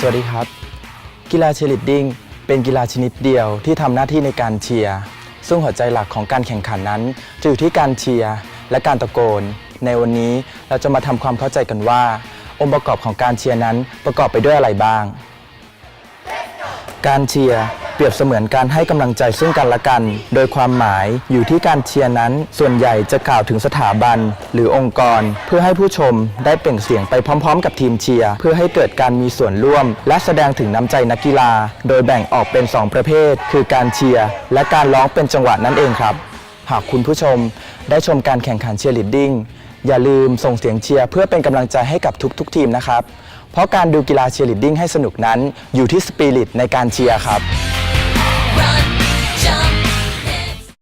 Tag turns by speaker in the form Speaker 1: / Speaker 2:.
Speaker 1: สวัสดีครับ กีฬาเชียร์ลีดดิ้งเป็นกีฬาชนิดเดียวที่ทำหน้าที่ในการเชียร์ซึ่งหัวใจหลักของการแข่งขันนั้นจะอยู่ที่การเชียร์และการตะโกน ในวันนี้เราจะมาทำความเข้าใจกันว่า องค์ประกอบของการเชียร์นั้นประกอบไปด้วยอะไรบ้าง การเชียร์ เปรียบเสมือนการให้กำลังใจซึ่งกันและกัน โดยความหมายอยู่ที่การเชียร์นั้น ส่วนใหญ่จะกล่าวถึงสถาบัน หรือองค์กร เพื่อให้ผู้ชมได้เปล่งเสียงไปพร้อม ๆ กับทีมเชียร์เพื่อให้เกิดการมีส่วนร่วม และแสดงถึงน้ำใจนักกีฬา โดยแบ่งออกเป็น 2 ประเภท คือการเชียร์และการร้องเป็นจังหวะนั่นเองครับ หากคุณผู้ชมได้ชมการแข่งขันเชียร์ลีดดิ้งอย่าลืมส่งเสียงเชียร์เพื่อเป็นกำลังใจให้กับทุกๆ ทีมนะครับ เพราะการดูกีฬาเชียร์ลีดดิ้งให้สนุกนั้นอยู่ที่สปิริตในการเชียร์ครับ
Speaker 2: Run,